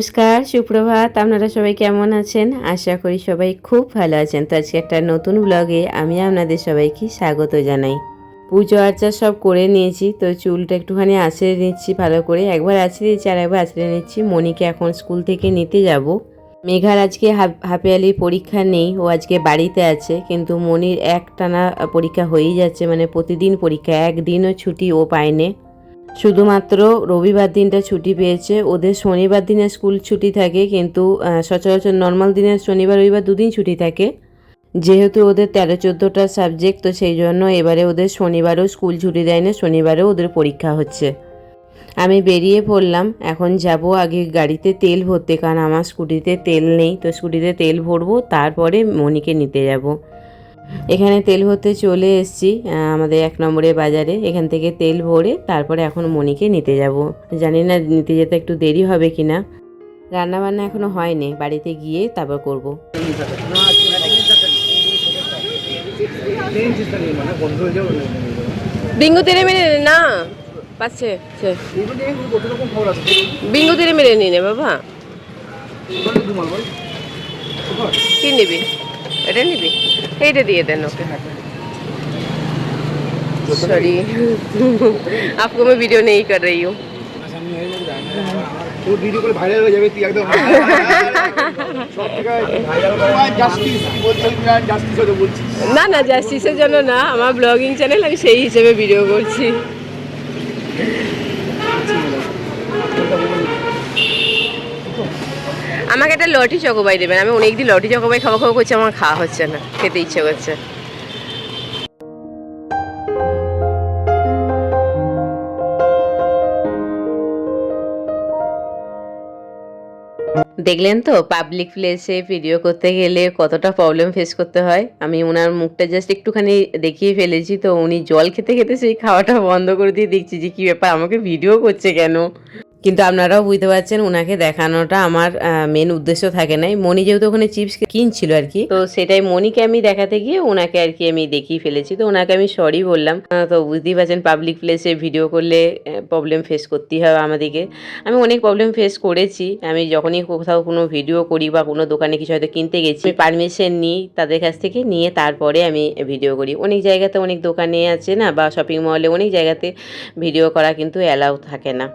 নমস্কার, সুপ্রভাত। আপনারা সবাই কেমন আছেন? আশা করি সবাই খুব ভালো আছেন। তো আজকে একটা নতুন ব্লগে আমি আপনাদের সবাইকে স্বাগত জানাই। পুজো আর্চা সব করে নিয়েছি, তো চুলটা একটুখানি আছড়ে নিচ্ছি ভালো করে। একবার আছড়ে দিচ্ছি আর একবার আছড়ে নিচ্ছি। মনিকে এখন স্কুল থেকে নিতে যাব। মেঘার আজকে হাফ- হাফিয়ালি পরীক্ষা নেই, ও আজকে বাড়িতে আছে। কিন্তু মনির একটানা পরীক্ষা হয়েই যাচ্ছে মানে প্রতিদিন পরীক্ষা, একদিনও ছুটি ও পায়নি। শুধুমাত্র রবিবার দিনটা ছুটি পেয়েছে। ওদের শনিবার দিনে স্কুল ছুটি থাকে, কিন্তু সচরাচর নর্মাল দিনে শনিবার, রবিবার দুদিন ছুটি থাকে। যেহেতু ওদের তেরো, চোদ্দোটা সাবজেক্ট তো সেই জন্য এবারে ওদের শনিবারও স্কুল ছুটি দেয় না শনিবারেও ওদের পরীক্ষা হচ্ছে। আমি বেরিয়ে পড়লাম, এখন যাব আগে গাড়িতে তেল ভরতে, কারণ আমার স্কুটিতে তেল নেই। তো স্কুটিতে তেল ভরবো, তারপরে মনিকে নিতে যাব। এখানে তেল ভরতে চলে এসেছি আমাদের এক নম্বরের বাজারে। এখান থেকে তেল ভরে তারপরে এখন মনিকে নিতে যাব। জানি না নিতে যেতে একটু দেরি হবে কি না রান্নাবান্না এখনও হয়নি, বাড়িতে গিয়ে তারপর করব। বিঙ্গু তেরে মেরে নে পাচ্ছে। বিঙ্গু তেরে মেরে নিয়ে নে, বাবা। কি নিবি? এটা নিবি এইটা দিয়ে দেন ওকে सॉरी आपको मैं वीडियो नहीं कर रही हूँ তোর ভিডিও করে ভাইরাল হয়ে যাবে তুই একদম সব থেকে জাস্টিস বলতে জাস্টিস হতে বলছিস না না জাস্টিসের জন্য না আমার ব্লগিং চ্যানেল আমি সেই হিসেবে ভিডিও করছি আমাকে একটা লটি চকোবাই দেবেন। আমি অনেকদিন লটি চকোবাই খাওয়া খাওয়া করছি, আমার খাওয়া হচ্ছে না, খেতে ইচ্ছে করছে। দেখলেন তো পাবলিক প্লেসে ভিডিও করতে গেলে কতটা প্রবলেম ফেস করতে হয়? আমি ওনার মুখটা জাস্ট একটুখানি দেখিয়ে ফেলেছি, তো উনি জল খেতে খেতে সেই খাওয়াটা বন্ধ করে দিয়ে দেখছি যে কী ব্যাপার, আমাকে ভিডিও করছে কেন? কিন্তু আপনারাও বুঝতে পারছেন ওনাকে দেখানোটা আমার মেন উদ্দেশ্য থাকে নাই। মনি যেহেতু ওখানে চিপস কিনছিল আর কি, তো সেটাই মনিকে আমি দেখাতে গিয়ে ওনাকে আর কি আমি দেখিয়ে ফেলেছি। তো ওনাকে আমি সরি বললাম। তো বুঝতেই পারছেন পাবলিক প্লেসে ভিডিও করলে প্রবলেম ফেস করতেই হবে আমাদেরকে। আমি অনেক প্রবলেম ফেস করেছি। আমি যখনই কোথাও কোনো ভিডিও করি বা কোনো দোকানে কিছু হয়তো কিনতে গেছি পারমিশন নিই তাদের কাছ থেকে, নিয়ে তারপরে আমি ভিডিও করি। অনেক জায়গাতে অনেক দোকানে আছে না, বা শপিং মলে অনেক জায়গাতে ভিডিও করা কিন্তু অ্যালাউ থাকে না।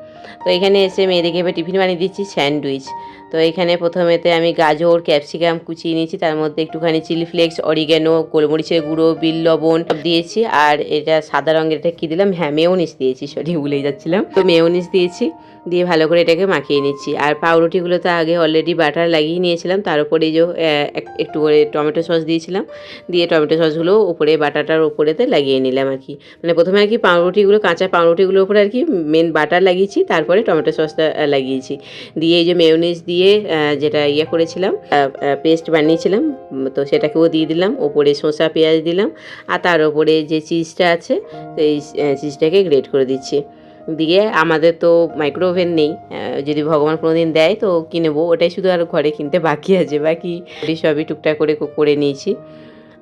তো এখানে এসে মেয়েদেরকে এবার টিফিন বানিয়ে দিচ্ছি স্যান্ডউইচ। তো এখানে প্রথমেতে আমি গাজর, ক্যাপসিকাম কুচিয়ে নিয়েছি। তার মধ্যে একটুখানি চিলি ফ্লেক্স, অরিগ্যানো, গোলমরিচের গুঁড়ো, বিল লবণ সব দিয়েছি। আর এটা সাদা রঙের এটা কী দিলাম? হ্যাঁ মেয়োনিস দিয়েছি, সরি ভুলে যাচ্ছিলাম। তো মেয়োনিস দিয়েছি, দিয়ে ভালো করে এটাকে মাখিয়ে নিচ্ছি। আর পাউরুটিগুলো তো আগে অলরেডি বাটার লাগিয়ে নিয়েছিলাম। তার উপরে যে এক- একটু করে টমেটো সস দিয়েছিলাম। দিয়ে টমেটো সসগুলো উপরে বাটারটার উপরেতে লাগিয়ে নিলাম আর কি। মানে প্রথমে আর কি পাউরুটিগুলো, কাঁচা পাউরুটিগুলোর উপরে আর কি মেন বাটার লাগিয়েছি। তারপরে টমেটো সসটা লাগিয়েছি। দিয়ে এই যে মেয়োনিজ দিয়ে আহ, যেটা ইয়ে করেছিলাম পেস্ট বানিয়েছিলাম তো সেটাকেও দিয়ে দিলাম ওপরে শসা পেঁয়াজ দিলাম আর তার ওপরে যে চিজটা আছে সেই চিজটাকে গ্রেট করে দিচ্ছি। দিয়ে আমাদের তো মাইক্রোওভেন নেই যদি ভগবান কোনো দিন দেয় তো কিনেবো ওটাই শুধু আর ঘরে কিনতে বাকি আছে বাকি সবই টুকটাক করে করে নিয়েছি।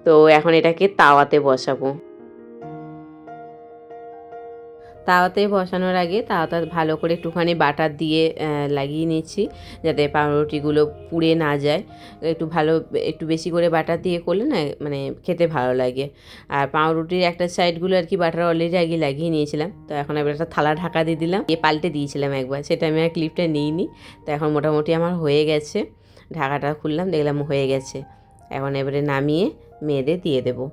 তো এখন এটাকে তাওয়াতে বসাবো। তাওয়াতে বসানোর আগে তাওয়াটা ভালো করে একটুখানি বাটার দিয়ে লাগিয়ে নিচ্ছি যাতে পাউরুটিগুলো পুড়ে না যায়। একটু ভালো, একটু বেশি করে বাটার দিয়ে করলে না মানে খেতে ভালো লাগে। আর পাউরুটির একটা সাইডগুলো আর কি বাটার অলরেডি আগে লাগিয়ে নিয়েছিলাম। তো এখন এবার একটা থালা ঢাকা দিয়ে দিলাম। দিয়ে পাল্টে দিয়েছিলাম একবার, সেটা আমি আর ক্লিপটা নিইনি। তো এখন মোটামুটি আমার হয়ে গেছে। ঢাকাটা খুললাম, দেখলাম হয়ে গেছে। এখন এবারে নামিয়ে মেয়েদের দিয়ে দেবো।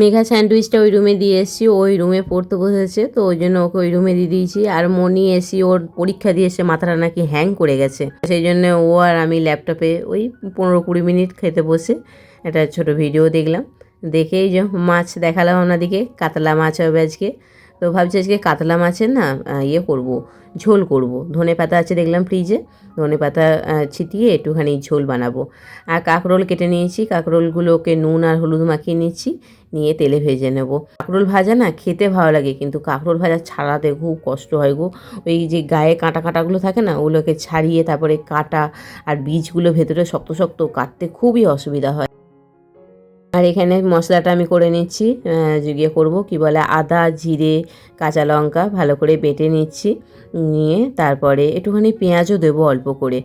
মেঘা স্যান্ডউইচটা ওই রুমে দিয়ে এসেছি ওই রুমে পড়তে বসেছে, তো ওই জন্য ওকে ওই রুমে দিয়ে দিয়েছি। আর মনি এসি ওর পরীক্ষা দিয়ে এসে মাথাটা নাকি হ্যাং করে গেছে। সেই জন্য ও আর আমি ল্যাপটপে ওই পনেরো কুড়ি মিনিট খেতে বসে একটা ছোট ভিডিও দেখলাম। দেখেই যে মাছ দেখালাম ওনাদিকে কাতলা মাছ হবে আজকে। তো ভাবছি আজকে কাতলা মাছের না ইয়ে করব, ঝোল করব। ধনে পাতা আছে দেখলাম ফ্রিজে ধনে পাতা ছিটিয়ে একটুখানি ঝোল বানাবো। আর কাঁকরোল কেটে নিয়েছি, কাঁকরোলগুলোকে নুন আর হলুদ মাখিয়ে নিচ্ছি, নিয়ে তেলে ভেজে নেব। কাঁকরোল ভাজা না খেতে ভালো লাগে, কিন্তু কাঁকরোল ভাজা ছাড়াতে খুব কষ্ট হয় গো। ওই যে গায়ে কাঁটা কাঁটাগুলো থাকে না, ওগুলোকে ছাড়িয়ে তারপরে কাটা আর বীজগুলো ভেতরে শক্ত শক্ত কাটতে খুবই অসুবিধা হয়। আর এখানে মশলাটা আমি করে নিচ্ছি গিয়ে করব, কি বলে, আদা, জিরে, কাঁচা লঙ্কা ভালো করে বেটে নিচ্ছি, নিয়ে তারপরে একটুখানি পেঁয়াজও দেবো অল্প করে।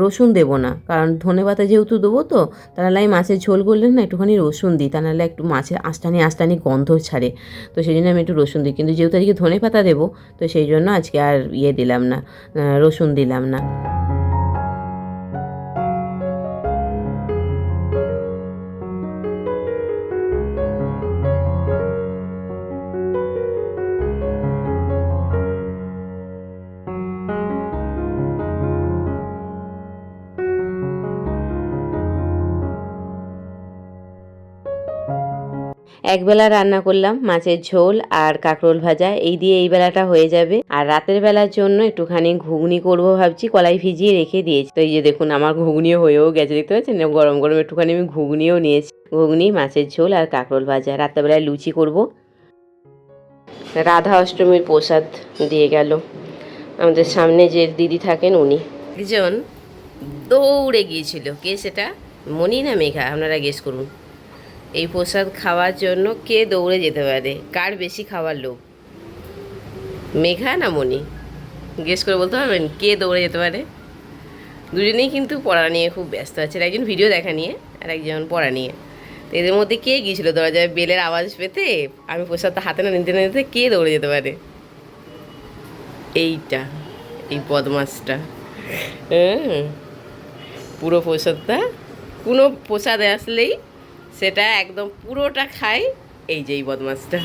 রসুন দেবো না, কারণ ধনে পাতা যেহেতু দেবো তো, তা নাহলে আমি মাছের ঝোল করলে না একটুখানি রসুন দিই, তা নাহলে একটু মাছের আস্তানি আস্তানি গন্ধ ছাড়ে। তো সেই জন্য আমি একটু রসুন দিই, কিন্তু যেহেতু আজকে ধনে পাতা দেবো, তো সেই জন্য আজকে আর ইয়ে দিলাম না রসুন দিলাম না। একবেলা রান্না করলাম, মাছের ঝোল আর কাঁকরোল ভাজা। এই দিয়ে এই বেলাটা হয়ে যাবে। আর রাতের বেলার জন্য একটুখানি ঘুগনি করব ভাবছি, কলাই ভিজিয়ে রেখে দিয়েছি। তো এই যে দেখুন, আমার ঘুগনিও হয়েও গেছে, দেখতে পাচ্ছেন? গরম গরম একটুখানি আমি ঘুগনিও নিয়েছি। ঘুগনি, মাছের ঝোল আর কাঁকরোল ভাজা। রাত্রেবেলায় লুচি করব। রাধা অষ্টমীর প্রসাদ দিয়ে গেল। আমাদের সামনে যে দিদি থাকেন উনি। একজন দৌড়ে গিয়েছিল। কে সেটা? মনি না মেঘা। আপনারা গেস করুন। এই প্রসাদ খাওয়ার জন্য কে দৌড়ে যেতে পারে? কার বেশি খাওয়ার লোভ? মেঘা না মনি গেস করে বলতে পারবেন কে দৌড়ে যেতে পারে? দুজনেই কিন্তু পড়া নিয়ে খুব ব্যস্ত আছে। একজন ভিডিও দেখা নিয়ে আর একজন পড়া নিয়ে। তো এদের মধ্যে কে গিয়েছিল? দরজায় বেলের আওয়াজ পেতে আমি প্রসাদটা হাতে না নিতে না নিতে কে দৌড়ে যেতে পারে? এইটা, এই বদমাসটা। হ্যাঁ পুরো প্রসাদটা। কোনো প্রসাদে আসলেই সেটা একদম পুরোটা খাই। এই যে এই বদমাসটা।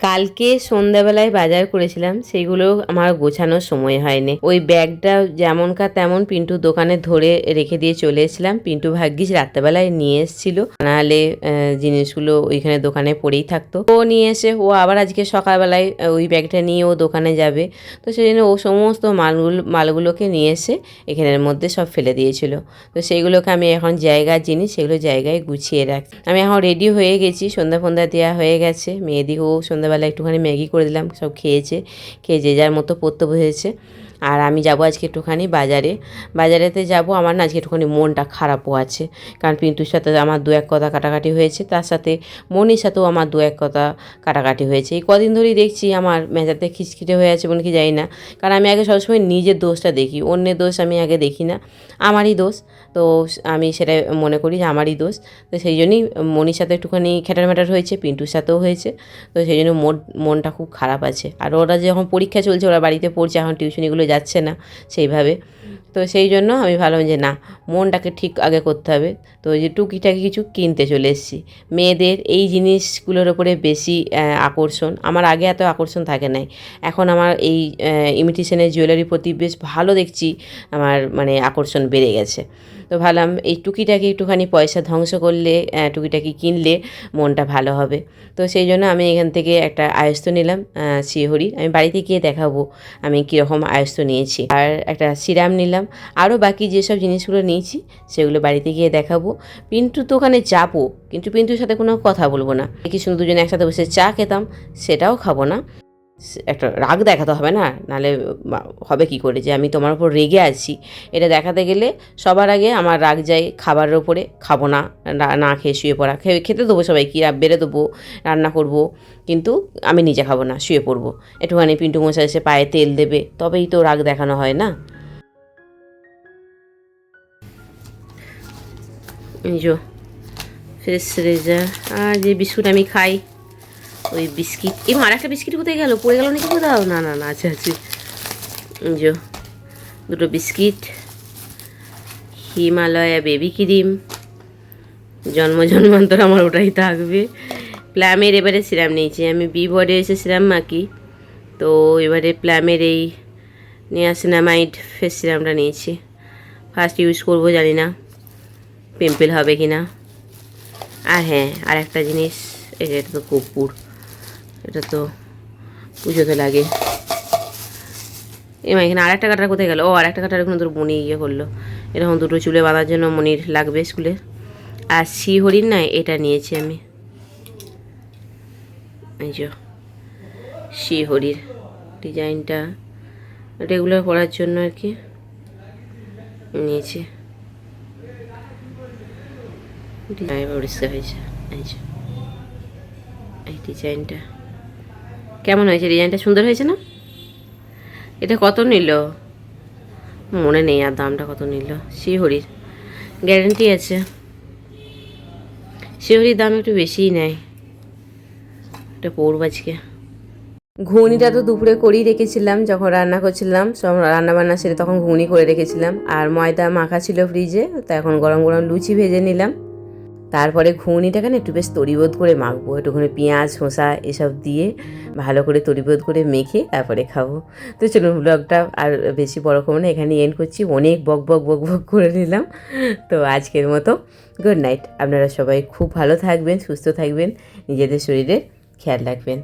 কালকে সন্ধ্যাবেলায় বাজার করেছিলাম, সেগুলো আমার গোছানোর সময় হয়নি। ওই ব্যাগটা যেমনকার তেমন পিন্টুর দোকানে ধরে রেখে দিয়ে চলে এসেছিলাম। পিন্টু ভাগ্যিস রাত্রেবেলায় নিয়ে এসেছিল। নাহলে জিনিসগুলো ওইখানে দোকানে পড়েই থাকতো। ও নিয়ে এসে, ও আবার আজকে সকালবেলায় ওই ব্যাগটা নিয়ে ও দোকানে যাবে। তো সেই জন্য ও সমস্ত মালগুলো, মালগুলোকে নিয়ে এসে এখানের মধ্যে সব ফেলে দিয়েছিল। তো সেইগুলোকে আমি এখন জায়গার জিনিস, সেগুলো জায়গায় গুছিয়ে রাখি আমি এখন রেডি হয়ে গেছি, সন্ধ্যা ফন্ধ্যা দেওয়া হয়ে গেছে। মেয়েদিকেও সন্ধ্যাবেলা একটুখানি ম্যাগি করে দিলাম সব খেয়েছে খেয়ে যে যার মতো পড়তে বসেছে আর আমি যাব আজকে একটুখানি বাজারে। বাজারেতে যাব, আমার না আজকে একটুখানি মনটা খারাপও আছে। কারণ পিন্টুর সাথে আমার দু এক কথা কাটাকাটি হয়েছে, তার সাথে মনির সাথেও আমার দু এক কথা কাটাকাটি হয়েছে। এই কদিন ধরেই দেখছি আমার মেজাতে খিচখিটে হয়ে আছে বলে কি জানি না। কারণ আমি আগে সবসময় নিজের দোষটা দেখি, অন্যের দোষ আমি আগে দেখি না। আমারই দোষ, তো আমি সেটা মনে করি যে আমারই দোষ। তো সেই জন্যই মনির সাথে একটুখানি খ্যাটার ম্যাটার হয়েছে, পিন্টুর সাথেও হয়েছে। তো সেই জন্য মোট, মনটা খুব খারাপ আছে। আর ওরা যখন পরীক্ষা চলছে, ওরা বাড়িতে পড়ছে, এখন টিউশনিগুলো যাচ্ছে না সেইভাবে। তো সেই জন্য আমি ভাবলাম যে না মনটাকে ঠিক আগে করতে হবে। তো ওই যে টুকিটাকি কিছু কিনতে চলে এসেছি। মেয়েদের এই জিনিসগুলোর ওপরে বেশি আকর্ষণ। আমার আগে এত আকর্ষণ থাকে নাই। এখন আমার এই ইমিটেশনের জুয়েলারির প্রতি বেশ ভালো দেখছি। আমার মানে আকর্ষণ বেড়ে গেছে। তো ভাবলাম এই টুকিটাকি একটুখানি পয়সা ধ্বংস করলে টুকিটাকি কিনলে মনটা ভালো হবে। তো সেই জন্য আমি এখান থেকে একটা আয়স্ত নিলাম আহ, শিহরি আমি বাড়িতে গিয়ে দেখাবো আমি কীরকম আয়স্ত নিয়েছি। আর একটা সিরাম নিলাম। আরও বাকি যেসব জিনিসগুলো নিয়েছি, সেগুলো বাড়িতে গিয়ে দেখাবো। পিন্টু তো ওখানে যাব, কিন্তু পিন্টুর সাথে কোনো কথা বলব না। কি শুধু দুজনে একসাথে বসে চা খেতাম, সেটাও খাব না। একটা রাগ দেখাতে হবে না? নালে হবে কি করে যে আমি তোমার উপর রেগে আছি? এটা দেখাতে গেলে সবার আগে আমার রাগ যায় খাবারের ওপরে খাব না, না- খেয়ে শুয়ে পড়া। খেয়ে খেতে দেবো সবাই কি বেড়ে দেবো, রান্না করব, কিন্তু আমি নিজে খাব না, শুয়ে পড়ব। একটুখানি পিন্টু মশাই এসে পায়ে তেল দেবে, তবেই তো রাগ দেখানো হয় না? এই ফ্রেশ রেজা আর যে বিস্কুট আমি খাই। ওই বিস্কিট, এই আর একটা বিস্কিট কোথায় গেল? পড়ে গেল নাকি কোথাও? না না না, আছে আছে। যো, দুটো বিস্কিট, হিমালয়া বেবি ক্রিম, জন্ম, জন্মান্তর আমার ওটাই থাকবে। প্ল্যামের এবারে সিরাম নিয়েছি। আমি বি বোর্ডে এসে সিরাম মাখি। তো এবারে প্ল্যামের এই নিয়াসিনামাইড ফেস সিরামটা নিয়েছি। ফার্স্ট ইউজ করব, জানি না পিম্পল হবে কি না আর হ্যাঁ আর একটা জিনিস এটা তো কর্পূর এটা তো পুজোতে লাগে। এমা, এখানে আর একটা কাটার কোথায় গেল? ও আর একটা কাটার এখানে তোর মনি ইয়ে করল। এরকম দুটো চুলে বাঁধার জন্য মনির লাগবে স্কুলে। আর শিহরির না, এটা নিয়েছি আমি। এই যে শিহরির ডিজাইনটা। রেগুলার করার জন্য আর কি নিয়েছি। পরিষ্কার হয়েছে। এই যে। এই ডিজাইনটা। কেমন হয়েছে? ডিজাইনটা সুন্দর হয়েছে না? এটা কত নিল? মনে নেই আর দামটা কত নিল? শিহরির। গ্যারেন্টি আছে। শিহরির দাম একটু বেশিই নেয়। এটা পড়ব আজকে। ঘুগনিটা তো দুপুরে করেই রেখেছিলাম, যখন রান্না করছিলাম, সব রান্না বান্না সেরে তখন ঘুগনি করে রেখেছিলাম। আর ময়দা মাখা ছিল ফ্রিজে তো এখন গরম গরম লুচি ভেজে নিলাম। তারপরে ঘুগনিটাকে না একটু বেশ তরিবোধ করে মাখবো। একটুখানি পেঁয়াজ, শসা এসব দিয়ে ভালো করে তরিবোধ করে মেখে তারপরে খাব। তো চলুন ব্লগটা আর বেশি বড় করব না, এখানে এন্ড করছি। অনেক বক বক বক বক করে নিলাম। তো আজকের মতো গুড নাইট আপনারা সবাই খুব ভালো থাকবেন, সুস্থ থাকবেন, নিজেদের শরীরে খেয়াল রাখবেন।